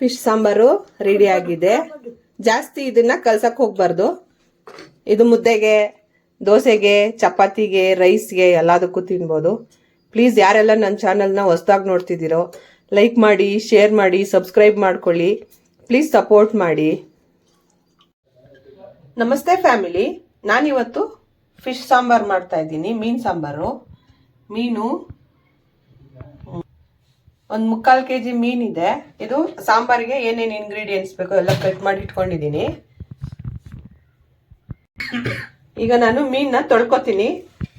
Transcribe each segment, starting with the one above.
Fish sambar ready ಆಗಿದೆ. ಜಾಸ್ತಿ ಇದನ್ನ ಕಲ್ಸಕ್ ಹೋಗ್ಬಾರ್ದು. ಇದು ಮುದ್ದೆಗೆ, ದೋಸೆಗೆ, ಚಪಾತಿಗೆ ರೈಸ್ಗೆ ಎಲ್ಲದಕ್ಕೂ ತಿನ್ಬೋದು. ಪ್ಲೀಸ್ ಯಾರೆಲ್ಲ ನನ್ನ ಚಾನಲ್ನ ಹೊಸ್ದಾಗಿ ನೋಡ್ತಿದ್ದೀರೋ ಲೈಕ್ ಮಾಡಿ ಶೇರ್ ಮಾಡಿ ಸಬ್ಸ್ಕ್ರೈಬ್ ಮಾಡ್ಕೊಳ್ಳಿ. ಪ್ಲೀಸ್ ಸಪೋರ್ಟ್ ಮಾಡಿ. ನಮಸ್ತೆ ಫ್ಯಾಮಿಲಿ ನಾನಿವತ್ತು ಫಿಶ್ ಸಾಂಬಾರು ಮಾಡ್ತಾ ಇದ್ದೀನಿ. ಮೀನು ಸಾಂಬಾರು. ಮೀನು ಒಂದು ಮುಕ್ಕಾಲು ಕೆ ಜಿ ಮೀನಿದೆ. ಇದು ಸಾಂಬಾರಿಗೆ ಏನೇನು ಇಂಗ್ರೀಡಿಯೆಂಟ್ಸ್ ಬೇಕೋ ಎಲ್ಲ ಕಟ್ ಮಾಡಿ ಇಟ್ಕೊಂಡಿದ್ದೀನಿ. ಈಗ ನಾನು ಮೀನನ್ನ ತೊಳ್ಕೊತೀನಿ.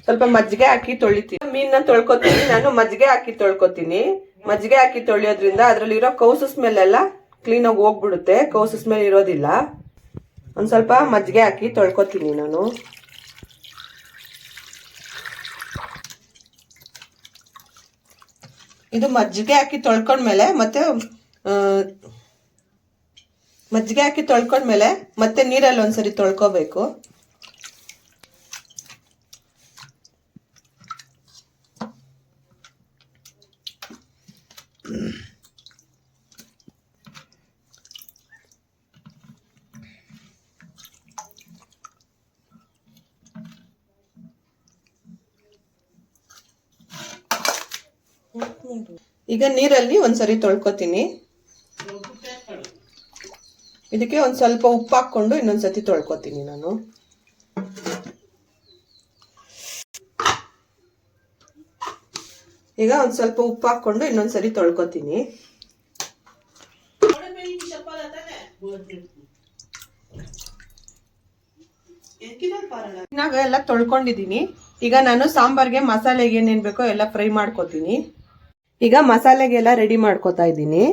ಸ್ವಲ್ಪ ಮಜ್ಜಿಗೆ ಹಾಕಿ ತೊಳಿತೀನಿ. ಮೀನನ್ನ ತೊಳ್ಕೊತೀನಿ. ನಾನು ಮಜ್ಜಿಗೆ ಹಾಕಿ ತೊಳ್ಕೊತೀನಿ. ಮಜ್ಜಿಗೆ ಹಾಕಿ ತೊಳೆಯೋದ್ರಿಂದ ಅದರಲ್ಲಿರೋ ಕೌಸು ಸ್ಮೆಲ್ ಎಲ್ಲ ಕ್ಲೀನಾಗಿ ಹೋಗ್ಬಿಡುತ್ತೆ. ಕೌಸು ಸ್ಮೆಲ್ ಇರೋದಿಲ್ಲ. ಒಂದು ಸ್ವಲ್ಪ ಮಜ್ಜಿಗೆ ಹಾಕಿ ತೊಳ್ಕೊತೀನಿ ನಾನು. ಇದು ಮಜ್ಜಿಗೆ ಹಾಕಿ ತೊಳ್ಕೊಂಡ್ಮೇಲೆ ಮತ್ತೆ ಮಜ್ಜಿಗೆ ಹಾಕಿ ತೊಳ್ಕೊಂಡ್ಮೇಲೆ ಮತ್ತೆ ನೀರಲ್ಲಿ ಒಂದ್ಸರಿ ತೊಳ್ಕೊಬೇಕು. ಈಗ ನೀರಲ್ಲಿ ಒಂದ್ಸರಿ ತೊಳ್ಕೊತೀನಿ. ಇದಕ್ಕೆ ಒಂದ್ ಸ್ವಲ್ಪ ಉಪ್ಪು ಹಾಕೊಂಡು ಇನ್ನೊಂದ್ಸತಿ ತೊಳ್ಕೊತೀನಿ ನಾನು. ಈಗ ಒಂದ್ ಸ್ವಲ್ಪ ಉಪ್ಪು ಹಾಕೊಂಡು ಇನ್ನೊಂದ್ಸರಿ ತೊಳ್ಕೊತೀನಿ. ಎಲ್ಲ ತೊಳ್ಕೊಂಡಿದ್ದೀನಿ. ಈಗ ನಾನು ಸಾಂಬಾರ್ಗೆ ಮಸಾಲೆಗೆ ಏನೇನ್ ಬೇಕೋ ಎಲ್ಲ ಫ್ರೈ ಮಾಡ್ಕೊತೀನಿ. ಈಗ ಮಸಾಲೆಗೆಲ್ಲ ರೆಡಿ ಮಾಡ್ಕೋತಾ ಇದ್ದೀನಿ.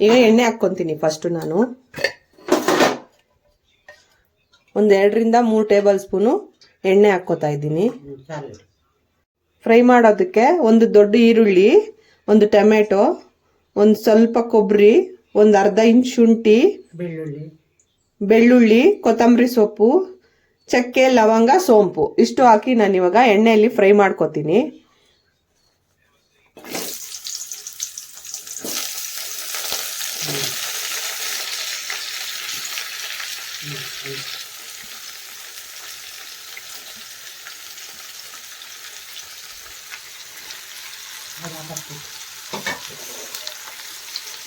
ಈಗ ಎಣ್ಣೆ ಹಾಕ್ಕೊಂತೀನಿ ಫಸ್ಟ್ ನಾನು. ಒಂದ್ ಎರಡರಿಂದ ಮೂರು ಟೇಬಲ್ ಸ್ಪೂನು ಎಣ್ಣೆ ಹಾಕ್ಕೋತಾ ಇದ್ದೀನಿ. ಫ್ರೈ ಮಾಡೋದಕ್ಕೆ ಒಂದು ದೊಡ್ಡ ಈರುಳ್ಳಿ ಒಂದು ಟೊಮೆಟೊ ಒಂದು ಸ್ವಲ್ಪ ಕೊಬ್ಬರಿ ಒಂದು ಅರ್ಧ ಇಂಚ್ ಶುಂಠಿ ಬೆಳ್ಳುಳ್ಳಿ. ಬೆಳ್ಳುಳ್ಳಿ ಕೊತ್ತಂಬರಿ ಸೊಪ್ಪು ಚಕ್ಕೆ ಲವಂಗ ಸೋಂಪು. ಇಷ್ಟು ಹಾಕಿ ನಾನು ಇವಾಗ ಎಣ್ಣೆಯಲ್ಲಿ ಫ್ರೈ ಮಾಡ್ಕೊತೀನಿ.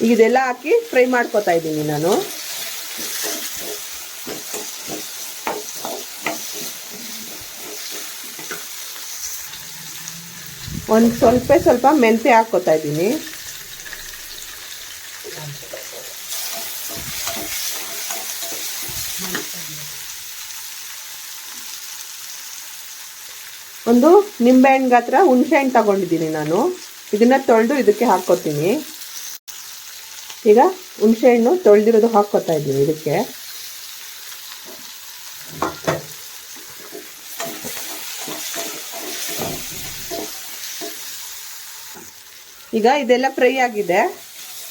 ಇದೆಲ್ಲ ಹಾಕಿ ಫ್ರೈ ಮಾಡ್ಕೊತಾ ಇದ್ದೀನಿ ನಾನು. ಒಂದು ಸ್ವಲ್ಪ ಸ್ವಲ್ಪ ಮೆಂತೆ ಹಾಕ್ಕೋತಾ ಇದ್ದೀನಿ. ಒಂದು ನಿಂಬೆಹಣ್ಣು ಗಾತ್ರ ಹುಣಸೆ ಹಣ್ಣು ತಗೊಂಡಿದ್ದೀನಿ ನಾನು. ಇದನ್ನ ತೊಳೆದು ಇದಕ್ಕೆ ಹಾಕ್ಕೋತೀನಿ. ಈಗ ಹುಣಸೆ ಹಣ್ಣು ತೊಳೆದಿರೋದು ಹಾಕ್ಕೋತಾ ಇದ್ದೀನಿ ಇದಕ್ಕೆ. ಈಗ ಇದೆಲ್ಲ ಫ್ರೈ ಆಗಿದೆ.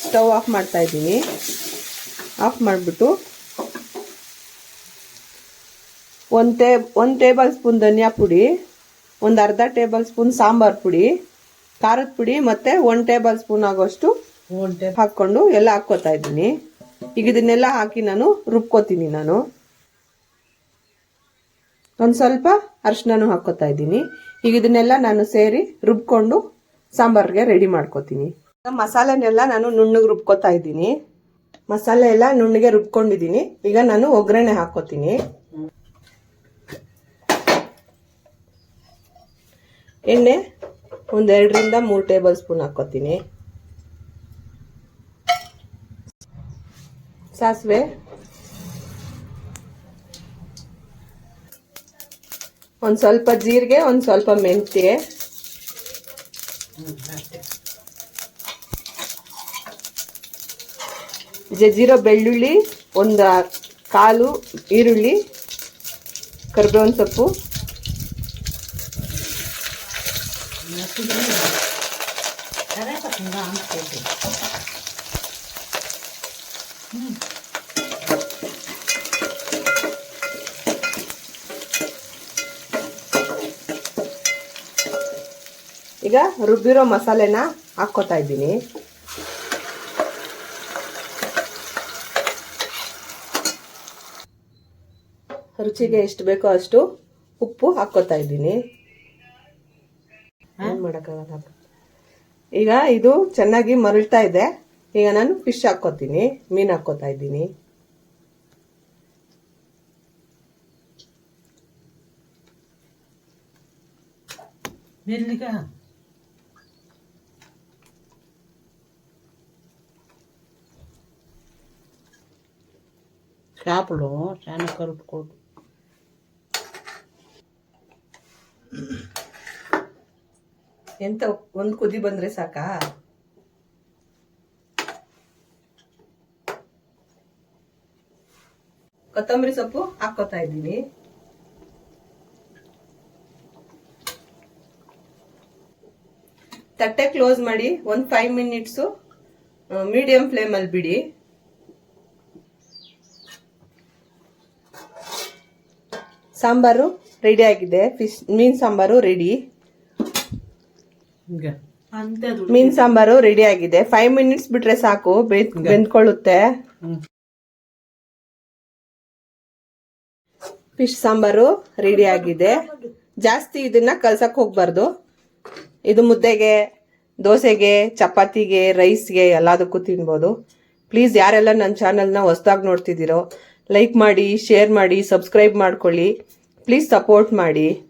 ಸ್ಟವ್ ಆಫ್ ಮಾಡ್ತಾ ಇದ್ದೀನಿ. ಆಫ್ ಮಾಡಿಬಿಟ್ಟು ಒಂದು ಟೇ, ಒಂದು ಟೇಬಲ್ ಸ್ಪೂನ್ ಧನಿಯಾ ಪುಡಿ ಒಂದು ಅರ್ಧ ಟೇಬಲ್ ಸ್ಪೂನ್ ಸಾಂಬಾರ್ ಪುಡಿ ಖಾರದ ಪುಡಿ ಮತ್ತೆ ಒಂದು ಟೇಬಲ್ ಸ್ಪೂನ್ ಆಗೋಷ್ಟು ಹಾಕ್ಕೊಂಡು ಎಲ್ಲ ಹಾಕ್ಕೋತಾ ಇದ್ದೀನಿ. ಈಗ ಇದನ್ನೆಲ್ಲ ಹಾಕಿ ನಾನು ರುಬ್ಕೋತೀನಿ ನಾನು. ಒಂದು ಸ್ವಲ್ಪ ಅರಿಶಿನೂ ಹಾಕೋತಾ ಇದ್ದೀನಿ. ಈಗ ಇದನ್ನೆಲ್ಲ ನಾನು ಸೇರಿ ರುಬ್ಕೊಂಡು ಸಾಂಬಾರ್ಗೆ ರೆಡಿ ಮಾಡ್ಕೋತೀನಿ. ಮಸಾಲೆನೆಲ್ಲ ನಾನು ನುಣ್ಣಗೆ ರುಬ್ಕೋತಾ ಇದ್ದೀನಿ. ಮಸಾಲೆ ಎಲ್ಲ ನುಣ್ಣಗೆ ರುಬ್ಕೊಂಡಿದ್ದೀನಿ. ಈಗ ನಾನು ಒಗ್ಗರಣೆ ಹಾಕ್ಕೋತೀನಿ. ಎಣ್ಣೆ ಒಂದೆರಡರಿಂದ ಮೂರು ಟೇಬಲ್ ಸ್ಪೂನ್ ಹಾಕ್ಕೋತೀನಿ. ಸಾಸಿವೆ. ಒಂದು ಸ್ವಲ್ಪ ಜೀರಿಗೆ, ಒಂದು ಸ್ವಲ್ಪ ಮೆಂತ್ಯ. ಜಜ್ಜಿರೋ ಬೆಳ್ಳುಳ್ಳಿ, ಒಂದು ಕಾಲು ಈರುಳ್ಳಿ, ಕರಿಬೇವಿನ ಸೊಪ್ಪು. ಈಗ ರುಬ್ಬಿರೋ ಮಸಾಲೆನ ಹಾಕೋತಾ ಇದ್ದೀನಿ. ರುಚಿಗೆ ಎಷ್ಟು ಬೇಕೋ ಅಷ್ಟು ಉಪ್ಪು ಹಾಕೋತಾ ಇದ್ದೀನಿ. ಮಾಡಕ್ಕಾಗಲ್ಲ ಈಗ ಇದು ಚೆನ್ನಾಗಿ ಮರಳ್ತಾ ಇದೆ ಈಗ ನಾನು ಫಿಶ್ ಹಾಕ್ಕೋತೀನಿ ಮೀನ್ ಹಾಕ್ಕೋತಾ ಇದ್ದೀನಿ మెల్లిగా చేపలు చాలా కలుపుకోడు ಎಂತ ಒಂದು ಕುದಿ ಬಂದ್ರೆ ಸಾಕಾ? ಕೊತ್ತಂಬರಿ ಸೊಪ್ಪು ಹಾಕೋತಾ ಇದ್ದೀನಿ. ತಟ್ಟೆ ಕ್ಲೋಸ್ ಮಾಡಿ ಒಂದು ಫೈವ್ ಮಿನಿಟ್ಸು ಮೀಡಿಯಂ ಫ್ಲೇಮಲ್ಲಿ ಬಿಡಿ. ಸಾಂಬಾರು ರೆಡಿ ಆಗಿದೆ. ಫಿಶ್ ಮೀನು ಸಾಂಬಾರು ರೆಡಿ ಮೀನ್ ಸಾಂಬಾರು ರೆಡಿ ಆಗಿದೆ. ಫೈವ್ ಮಿನಿಟ್ಸ್ ಬಿಟ್ರೆ ಸಾಕು. ಬೆಂದ್- ಬೆಂದ್ಕೊಳ್ಳುತ್ತೆ. ಫಿಶ್ ಸಾಂಬಾರು ರೆಡಿ ಆಗಿದೆ. ಜಾಸ್ತಿ ಇದನ್ನ ಕಲ್ಸಕ್ ಹೋಗ್ಬಾರ್ದು. ಇದು ಮುದ್ದೆಗೆ ದೋಸೆಗೆ ಚಪಾತಿಗೆ ರೈಸ್ಗೆ ಎಲ್ಲದಕ್ಕೂ ತಿನ್ಬೋದು. ಪ್ಲೀಸ್ ಯಾರೆಲ್ಲ ನನ್ನ ಚಾನಲ್ನ ಹೊಸ್ದಾಗಿ ನೋಡ್ತಿದ್ದೀರೋ ಲೈಕ್ ಮಾಡಿ ಶೇರ್ ಮಾಡಿ ಸಬ್ಸ್ಕ್ರೈಬ್ ಮಾಡ್ಕೊಳ್ಳಿ. ಪ್ಲೀಸ್ ಸಪೋರ್ಟ್ ಮಾಡಿ.